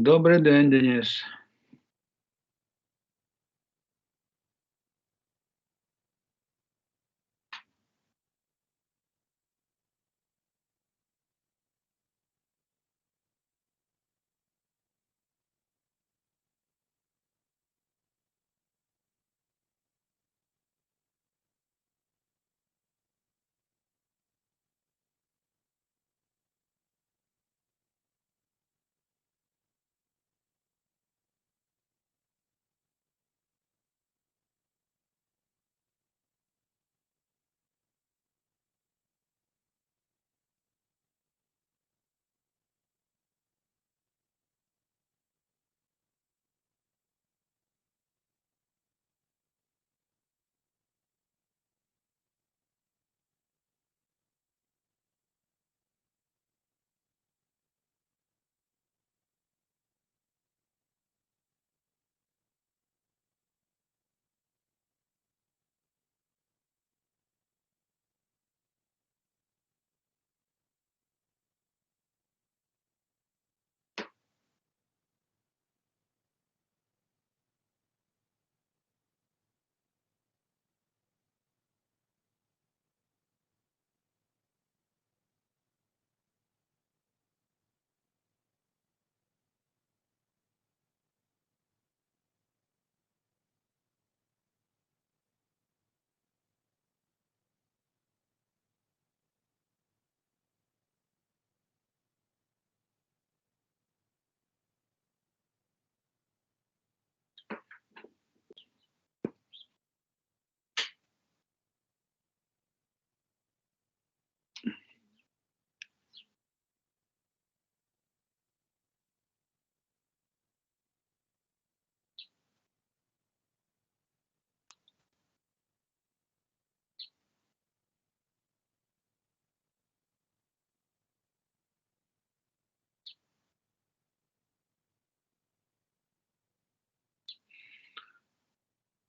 Добрий день, Денис.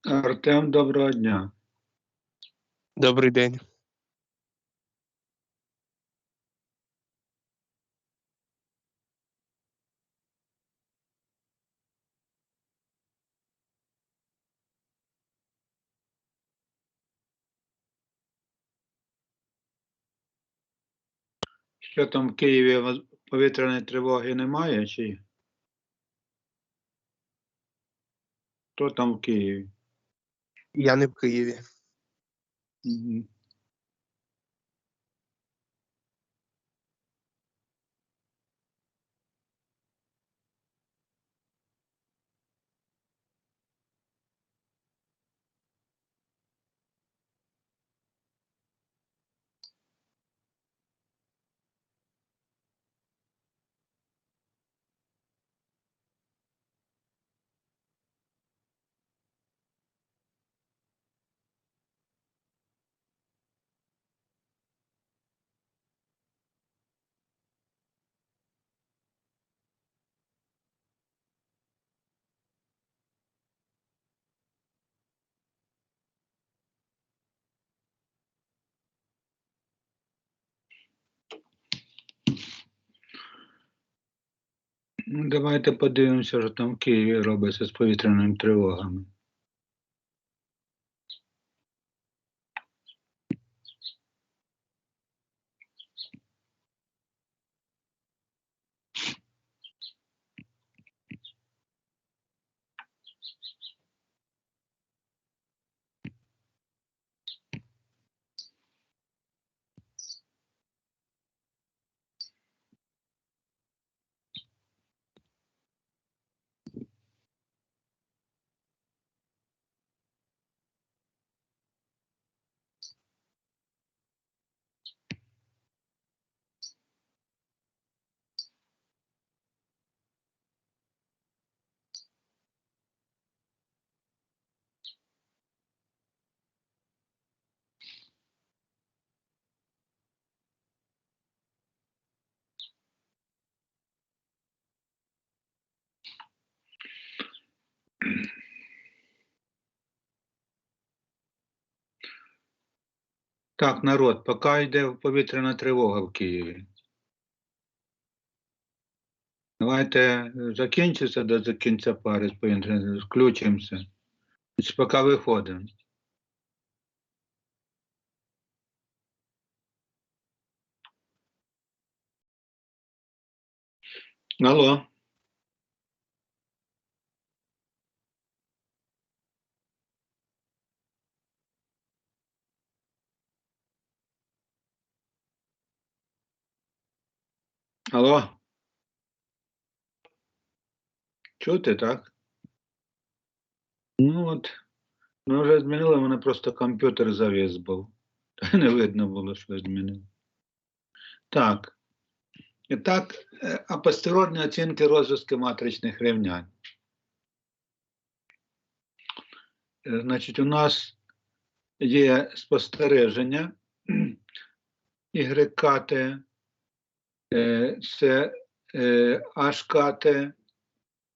Артем, доброго дня. Добрий день. Що там в Києві повітряної тривоги немає? Чи? Хто там в Києві? Я не в Києві. Давайте подивимося, що там в Києві робиться з повітряними тривогами. Так, народ, поки йде повітряна тривога в Києві. Давайте е, закінчиться до до кінця пари по інтернету, включимося. Поки виходимо. Алло. Алло. Чути, так? Ну от, ми вже змінили, мене просто комп'ютер завіс був. Не видно було, що змінив. Так. І так, е, апостерорні оцінки розв'язки матричних рівнянь. Е, Значить, у нас є спостереження YKT, е, це е, HKT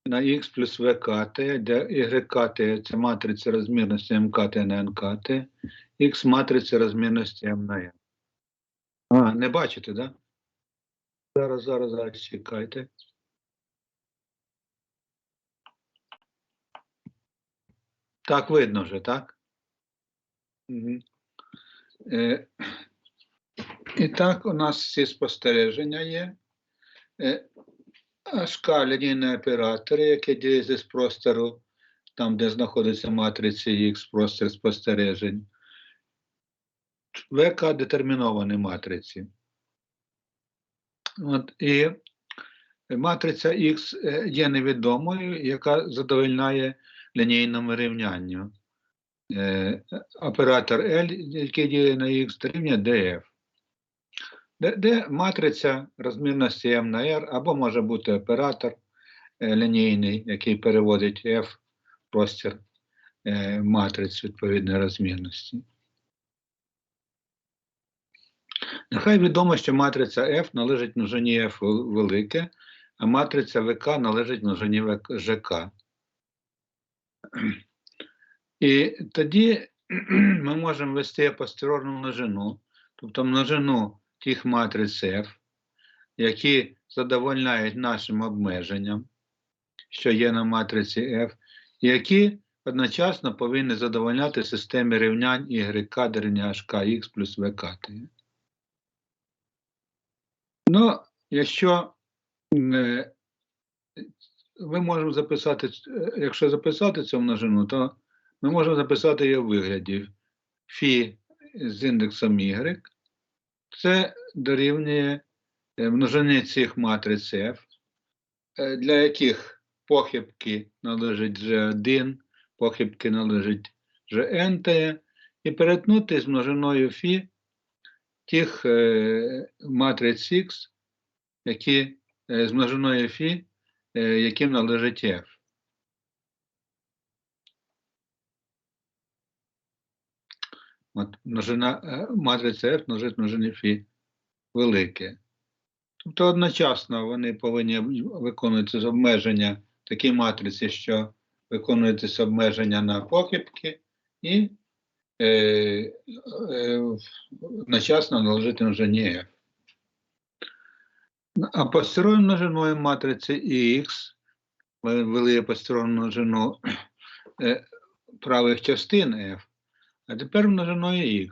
на X плюс VKT, де YKT це матриця розмірності МКТ на НКТ, X матриця розмірності М на N. А, не бачите, так? Да? Зараз, зараз, зараз чекайте. Так видно вже, так? Угу. Е, і так, у нас всі спостереження є. Е, АШК лінійні оператори, які діють з простору, там, де знаходиться матриця X, простір спостережень. ВК детерміновані матриці. От, і матриця X е, є невідомою, яка задовольняє лінійному рівнянню. Е, Оператор L, який діє на X, дорівнює DF. Де, де матриця розмірності M на R, або може бути оператор е, лінійний, який переводить F простір е, матриць відповідної розмірності. Нехай відомо, що матриця F належить множині F велике, а матриця ВК належить множині ЖК. І тоді ми можемо ввести апостерорну множину, тобто множину тих матриць F, які задовольняють нашим обмеженням, що є на матриці F, які одночасно повинні задовольняти системі рівнянь YK дорівнює HKX плюс ВКТ. Ну, якщо е, ми можемо записати, якщо записати цю множину, то ми можемо записати її в вигляді фі з індексом y. Це дорівнює е, множині цих матриць F, е, для яких похибки належить G1, похибки належить GNT, і перетнути з множиною фі тих е, матриць X, які з множиною фі, яким належить F. множина, е, матриця F множить множині фі велике. Тобто одночасно вони повинні виконуватися обмеження такі матриці, що виконується обмеження на похибки і е, е, одночасно належити множині F. А постерою множиною матриці X ввели постерою множину е, правих частин F, а тепер множиною X.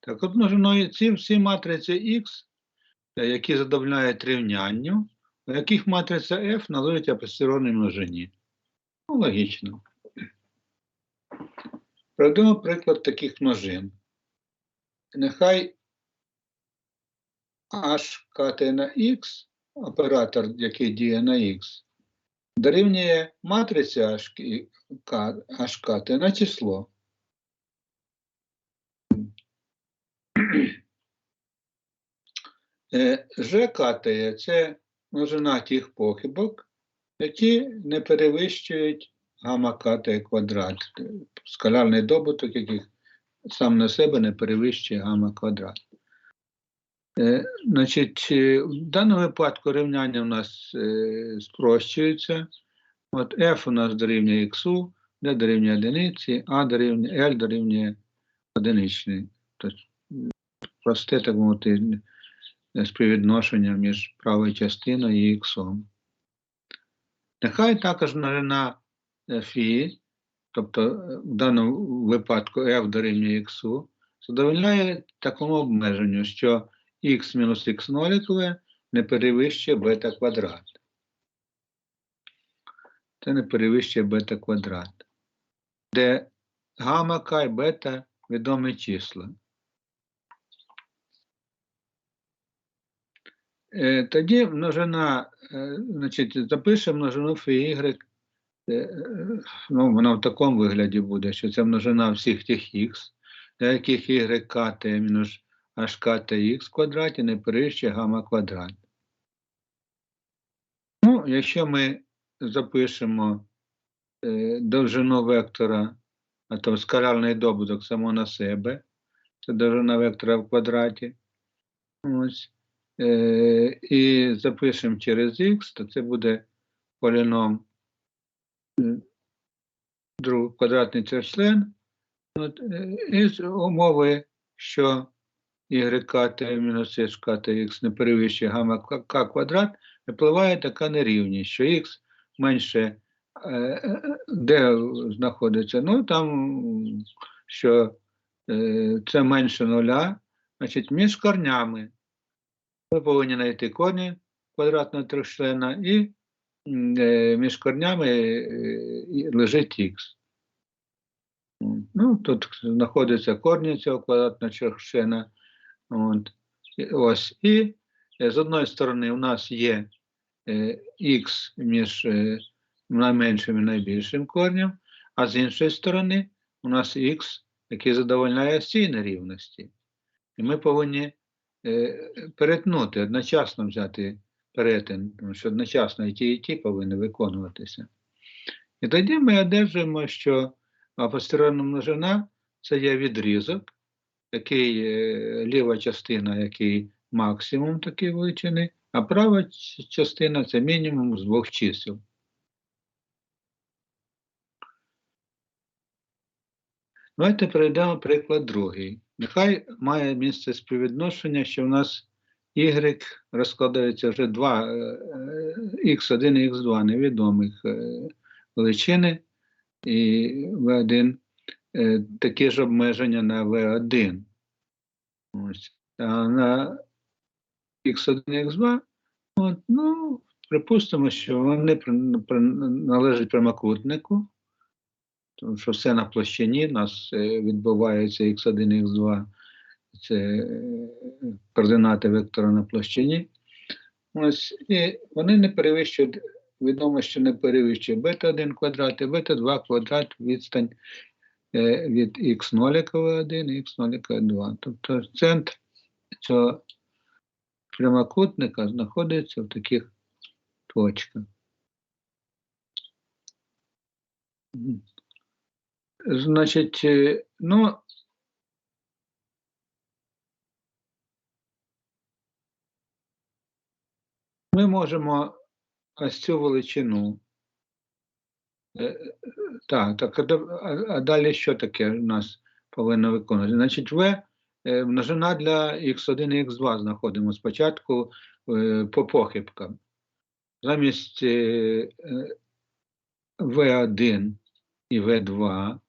Так от множиною ці всі матриці X, е, які задовольняють рівнянню, у яких матриця F належить апостеронній множині. Ну, логічно. Проведемо приклад таких множин. Нехай HKT на X, оператор, який діє на X, дорівнює матриці HK на число. ЖКТ це множина тих похибок, які не перевищують гамма КТ квадрат, скалярний добуток, яких сам на себе не перевищує гамма квадрат. Е, значить, е, в даному випадку рівняння у нас е, спрощується. От f у нас дорівнює x, d дорівнює одиниці, a дорівнює L дорівнює одиничний. Тобто, просте, так мовити, співвідношення між правою частиною і іксом. Нехай також множина е, фі, тобто е, в даному випадку f дорівнює x, задовольняє такому обмеженню, що x мінус x нолікове не перевищує бета квадрат. Це не перевищує бета квадрат, де гамма, к і бета відомі числа. Тоді множина, е, значить, запишемо множину фі y, е, е, ну, вона в такому вигляді буде, що це множина всіх тих х, для яких y kt мінус hk х в квадраті не перевищує гамма квадрат. Ну, якщо ми запишемо е, довжину вектора, а то скалярний добуток само на себе, це довжина вектора в квадраті. Ось. Е, і запишемо через х, то це буде поліном е, квадратний. От, е, із умови, що y мінус h х не перевищує гамма к квадрат, випливає така нерівність, що х менше де знаходиться? Ну, там, що це менше нуля, значить, між корнями. Ми повинні знайти корні квадратного трьохчлена і е, між корнями е, лежить х. Ну, тут знаходяться корні цього квадратного трьохчлена. От. Ось. І е, з одної сторони у нас є х між найменшим і найбільшим корнем, а з іншої сторони у нас х, який задовольняє всі нерівності. І ми повинні перетнути, одночасно взяти перетин, тому що одночасно і ті, і ті повинні виконуватися. І тоді ми одержуємо, що апостеріорна множина це є відрізок, який е, ліва частина, який максимум такий величини, а права частина це мінімум з двох чисел. Давайте перейдемо приклад другий. Нехай має місце співвідношення, що в нас y розкладається вже два x1 і x2 невідомих е, величини, і v1 е, такі ж обмеження на v1. Ось. А на x1 і x2, от, ну, припустимо, що вони належать прямокутнику, тому що все на площині, у нас е, відбувається x1 і x2, це е, координати вектора на площині. Ось, і вони не перевищують, відомо, що не перевищує бета-1 квадрат і бета-2 квадрат відстань е, від х0 1 і х0 2. Тобто центр цього прямокутника знаходиться в таких точках. Значить, е, ну, ми можемо ось цю величину. е, е, Так, так, а, да- а- а далі що таке у нас повинно виконувати? Значить, В множина для х1 і х2 знаходимо спочатку по похибкам. Замість е, е, В1 і В2,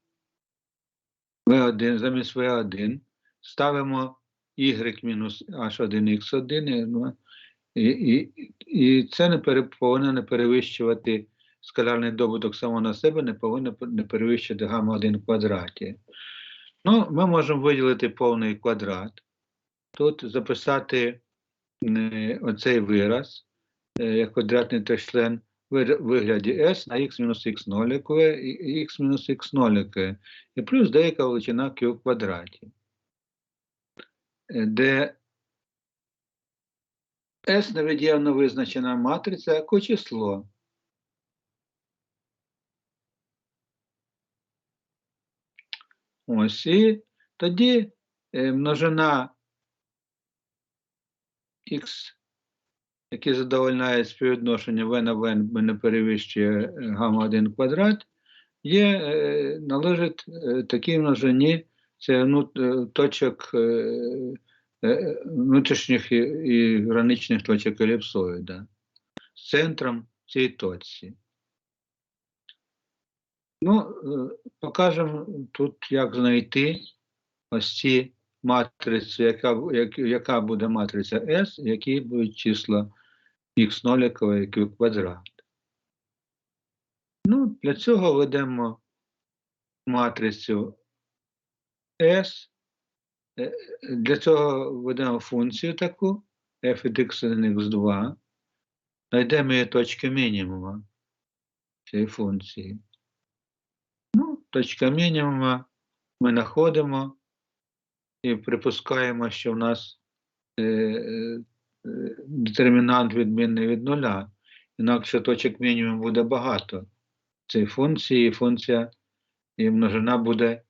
В1, замість В1 ставимо y мінус h1 x1, і, ну, і, і, і це не пере, повинно не перевищувати скалярний добуток само на себе, не повинно не перевищувати гамма 1 в квадраті. Ну, ми можемо виділити повний квадрат. Тут записати е, оцей вираз е, як квадратний тричлен вигляді s на x мінус x нолікове і x мінус x нолікове, і плюс деяка величина q в квадраті, е, де S невід'ємно визначена матриця як число. Ось і тоді е, множина x, який задовольняє співвідношення v на v не перевищує е, гамма 1 квадрат, є, е, належить е, такій множині, це е, точок внутрішніх і, і граничних точок еліпсоїда з центром в цій точці. Ну, покажемо тут, як знайти ось ці матриці, яка, як, яка буде матриця S, які будуть числа x0 і q квадрат. Ну, для цього ведемо матрицю S. Е, Для цього введемо функцію таку f від x1, x2. Знайдемо її точки мінімума цієї функції. Ну, точка мінімума ми знаходимо і припускаємо, що в нас е, е, е, детермінант відмінний від нуля. Інакше точок мінімум буде багато цієї функції, і функція і множина буде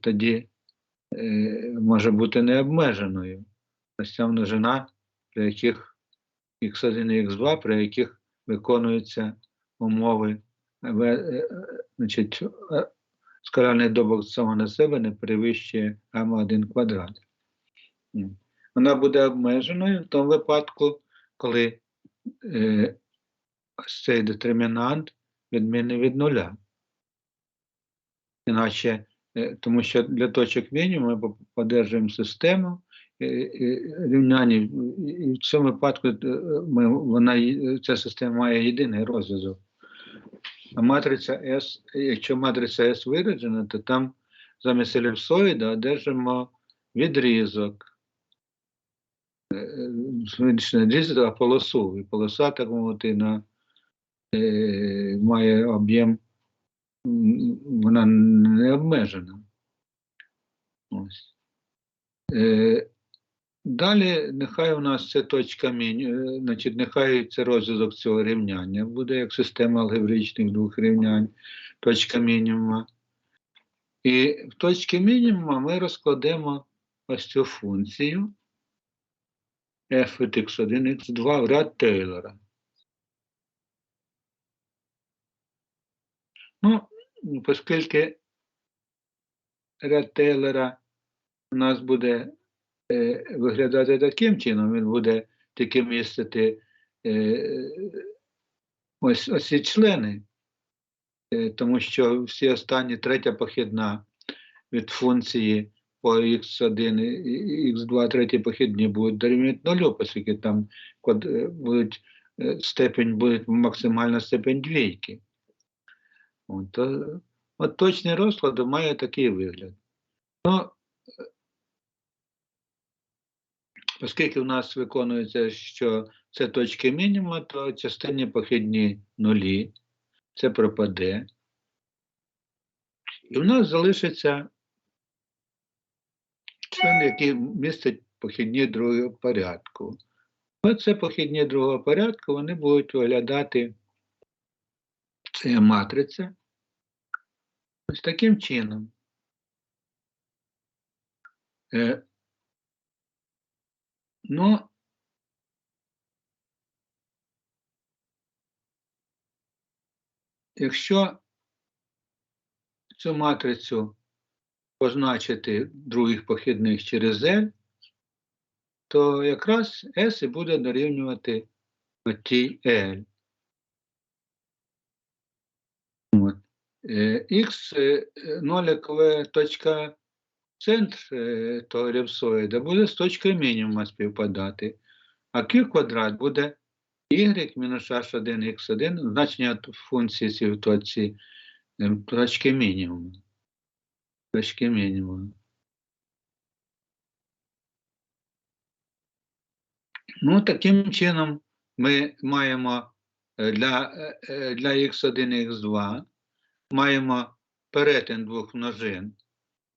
тоді може бути необмеженою. Ось ця множина, при яких x1 і x2, при яких виконуються умови, значить, скалярний добок сама на себе не перевищує гамма-1 квадрат. Вона буде обмеженою в тому випадку, коли е, цей детермінант відмінний від нуля. Іначе, е, тому що для точок мінімуму ми подержуємо систему е, е, рівняння, і і в цьому випадку е, ми, вона, ця система має єдиний розв'язок. А матриця S, якщо матриця S виражена, то там замість еліпсоїда одержимо відрізок. Е, е, відрізок, а полосу. І полоса, так мовити, на, е, має об'єм, вона не обмежена. Ось. Е, Далі нехай у нас це точка міні, значить, нехай це розв'язок цього рівняння буде як система алгебричних двох рівнянь, точка мінімума. І в точці мінімума ми розкладемо ось цю функцію f від x1, x2 в ряд Тейлора. Ну, оскільки ряд Тейлора у нас буде е, виглядати таким чином, він буде тільки містити е, ось, ось ці члени, е, тому що всі останні третя похідна від функції по x1 і x2 треті похідні будуть дорівнювати нулю, оскільки там е, будуть е, степень буде максимальна степень двійки. От, от точний розклад має такий вигляд. Ну, Оскільки в нас виконується, що це точки мінімуму, то частині похідні нулі, це пропаде. І в нас залишиться член, який містить похідні другого порядку. Оце похідні другого порядку, вони будуть виглядати, це матриця, ось таким чином. Е, Ну, якщо цю матрицю позначити других похідних через L, то якраз S буде дорівнювати тій L. От. Е, X е, е, точка центр е, того еліпсоїда буде з точкою мінімума співпадати, а q квадрат буде y мінус h1 x1, значення функції е, точки мінімуму. Точки мінімуму. Ну, таким чином ми маємо е, для, е, для x1 і x2 маємо перетин двох множин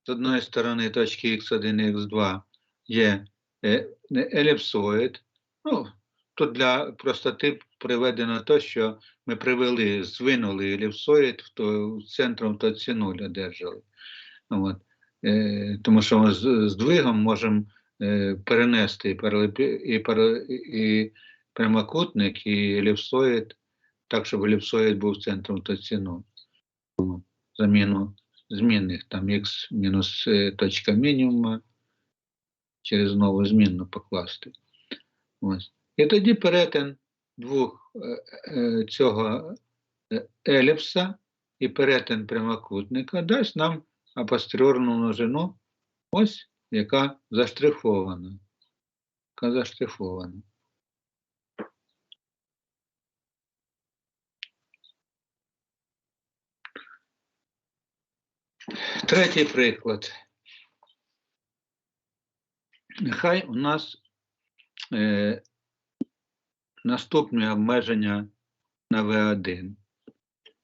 з одної сторони точки x1 і x2 є е, еліпсоїд. Ну, тут для простоти приведено те, що ми привели, звинули еліпсоїд то, центром точці 0 одержали. Ну, От. Е, тому що ми з, з двигом можемо е, перенести і, паралепі, і, і прямокутник, і еліпсоїд, так, щоб еліпсоїд був центром точці 0. От. Заміну змінних, там x мінус е, точка мінімума, через нову змінну покласти. Ось. І тоді перетин двох е, е, цього е, еліпса і перетин прямокутника дасть нам апостеріорну множину, ось яка заштрихована. Яка заштрихована. Третій приклад. Нехай у нас е, наступне обмеження на В1,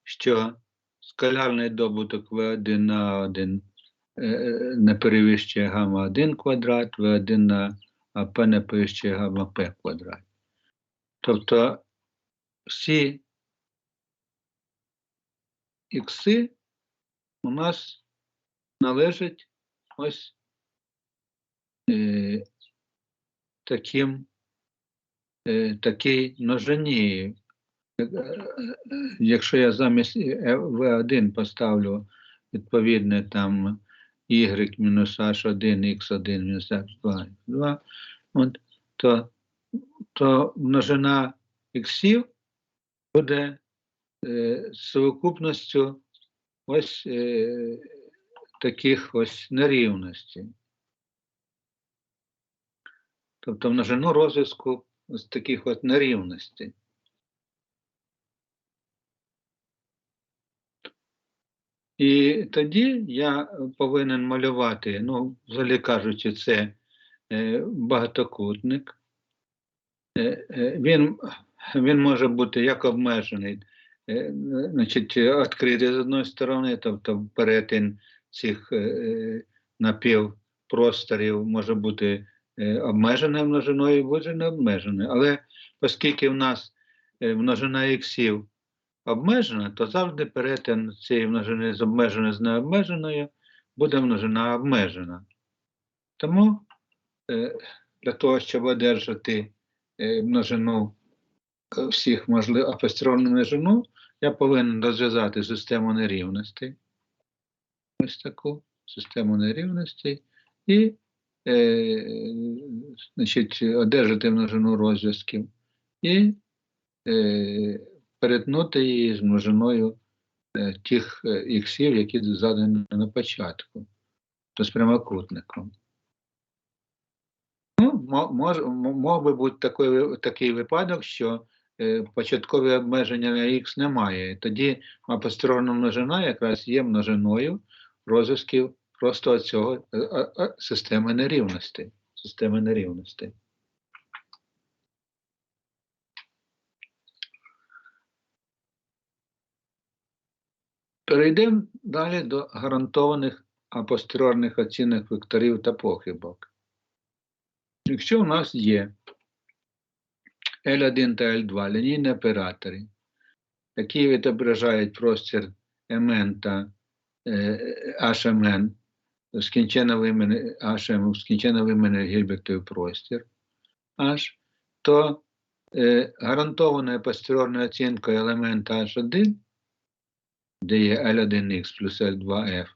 що скалярний добуток В1 на 1 е, не перевищує гамма 1 квадрат, В1 на АП не перевищує гамма П квадрат. Тобто всі ікси у нас належать ось е, таким, е, такій множині. Е, е, Якщо я замість е, V1 поставлю відповідне там y-h1, x1 мінус h2, x2, от, то, то множина іксів буде е, совокупністю ось е, таких ось нерівностей. Тобто множину розв'язку з таких от нерівностей. І тоді я повинен малювати, ну, взагалі кажучи, це е, багатокутник. Е, е, він, він може бути як обмежений, значить, відкритий з одної сторони, тобто перетин цих е, напівпросторів може бути е, обмеженою множиною, може не обмеженою. Але оскільки в нас е, множина іксів обмежена, то завжди перетин цієї множини з обмеженою з необмеженою буде множина обмежена. Тому е, для того, щоб одержати е, множину е, всіх можливих апострофну множину, я повинен розв'язати систему нерівностей. Ось таку систему нерівностей і е, значить, одержати множину розв'язків і е, перетнути її з множиною е, тих е, іксів, які задані на початку, то з прямокутником. Ну, мо- мож, м- мог би бути такий, такий випадок, що початкове обмеження на х немає. Тоді апострофна множина якраз є множиною розв'язків просто цього е, е, е, системи нерівностей. Системи нерівностей. Перейдемо далі до гарантованих апостеріорних оцінок векторів та похибок. Якщо у нас є L1 та L2 лінійні оператори, які відображають простір Mn та е, HMN, скінченно вимене HM, скінченно вимене гільбертовий простір H, то е, гарантована постеріорна оцінка елемента H1 де є L1x плюс L2f,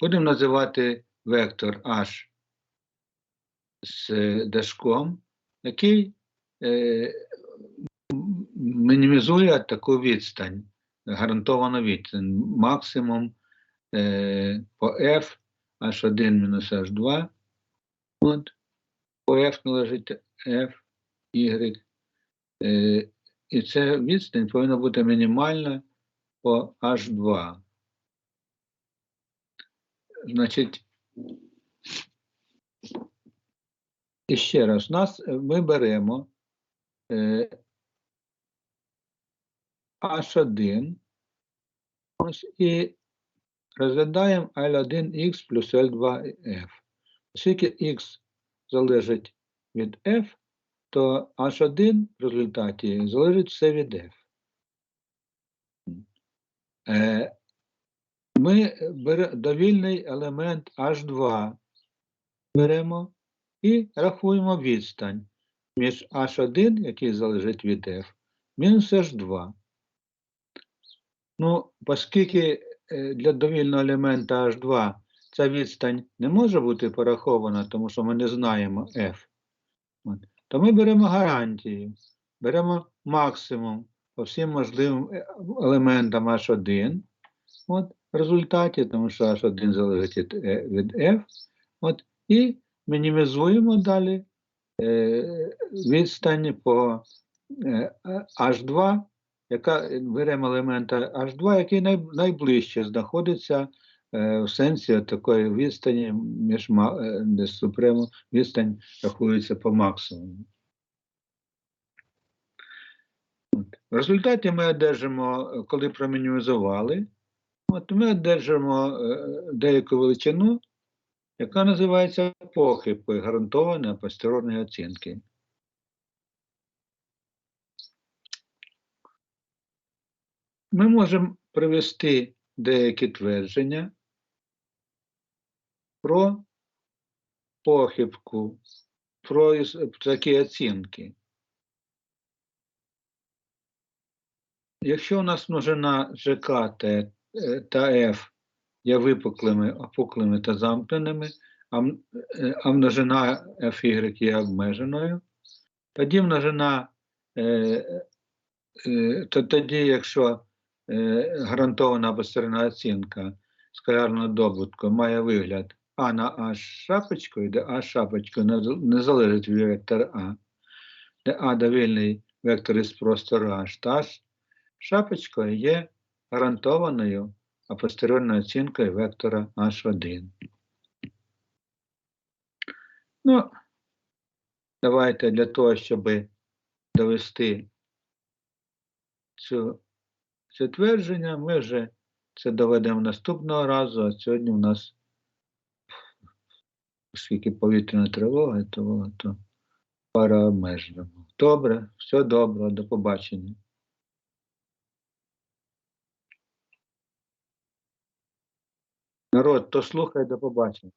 будемо називати вектор h з дашком, який мінімізує таку відстань, гарантовану відстань, максимум е, по f h1 мінус h2, от, по f належить f, y, і ця відстань повинна бути мінімальна по H2. Значить, і ще раз, нас ми беремо H1 ось, і розглядаємо L1X плюс L2F. Оскільки X залежить від F, то H1 в результаті залежить все від F. Е, Ми довільний елемент H2 беремо і рахуємо відстань між H1, який залежить від F, мінус H2. Ну, оскільки е, для довільного елемента H2 ця відстань не може бути порахована, тому що ми не знаємо F, то ми беремо гарантію, беремо максимум по всім можливим е, елементам H1 От, в результаті, тому що H1 залежить від, е, F. От, і мінімізуємо далі відстані по е, H2, яка беремо елемента H2, який найближче знаходиться е, в сенсі такої відстані між е, де супрему відстань рахується по максимуму. В результаті ми одержимо, е, коли промінімізували, от ми одержимо е, деяку величину, яка називається похибкою гарантованої апостерорної оцінки. Ми можемо привести деякі твердження про похибку, про такі оцінки. Якщо у нас множина ЖК е, та F є випуклими, опуклими та замкненими, а, е, множина FY є обмеженою, тоді множина, е, е, то тоді, якщо гарантована або оцінка скалярного добутку має вигляд А на А шапочкою, де А шапочкою не, залежить від вектора А, де А довільний вектор із простору H, та шапочкою є гарантованою апостеріорною оцінкою вектора H1. Ну, давайте для того, щоб довести цю, це твердження, ми вже це доведемо наступного разу, а сьогодні у нас, оскільки повітряна тривога, то, то пара обмежена. Добре, все добре, до побачення. Народ, то слухай, до побачення.